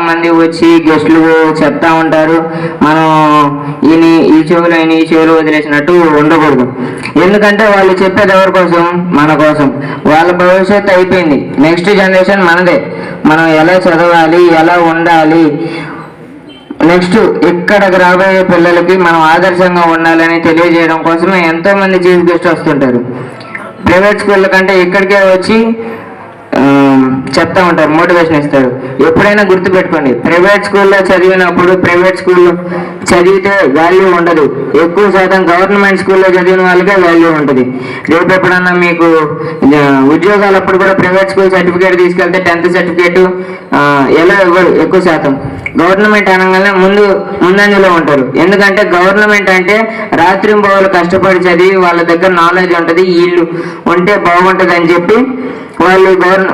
మంది వచ్చి గెస్ట్లు చెప్తా ఉంటారు. మనం ఈయన ఈ చెవులు ఆయన ఈ చెవులు వదిలేసినట్టు ఉండకూడదు. ఎందుకంటే వాళ్ళు చెప్పేది ఎవరి కోసం? మన కోసం. వాళ్ళ భవిష్యత్తు అయిపోయింది. నెక్స్ట్ జనరేషన్ మనదే. మనం ఎలా చదవాలి ఎలా ఉండాలి? నెక్స్ట్ ఇక్కడికి రాబోయే పిల్లలకి మనం ఆదర్శంగా ఉండాలని తెలియజేయడం కోసమే ఎంతో మంది చీఫ్ గెస్ట్ వస్తుంటారు. ప్రైవేట్ స్కూళ్ళ కంటే ఇక్కడికే వచ్చి చెప్తా ఉంటారు మోటివేషన్ ఇస్తారు. ఎప్పుడైనా గుర్తుపెట్టుకోండి ప్రైవేట్ స్కూల్లో చదివినప్పుడు ప్రైవేట్ స్కూల్లో చదివితే వాల్యూ ఉండదు. ఎక్కువ శాతం గవర్నమెంట్ స్కూల్లో చదివిన వాళ్ళకే వాల్యూ ఉంటుంది. రేపు ఎప్పుడన్నా మీకు ఉద్యోగాలు ఉద్యోగాలప్పుడు కూడా ప్రైవేట్ స్కూల్ సర్టిఫికేట్ తీసుకెళ్తే టెన్త్ సర్టిఫికేట్ ఎలా ఇవ్వరు? ఎక్కువ శాతం. గవర్నమెంట్ అనగానే ముందు ముందంజలో ఉంటారు. ఎందుకంటే గవర్నమెంట్ అంటే రాత్రింబవలు కష్టపడి చదివి వాళ్ళ దగ్గర నాలెడ్జ్ ఉంటుంది వీళ్ళు ఉంటే బాగుంటుంది అని చెప్పి వాళ్ళు గవర్న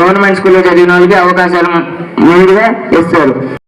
గవర్నమెంట్ స్కూల్లో చదివిన వాళ్ళకి అవకాశాలు ముందుగా ఇస్తారు.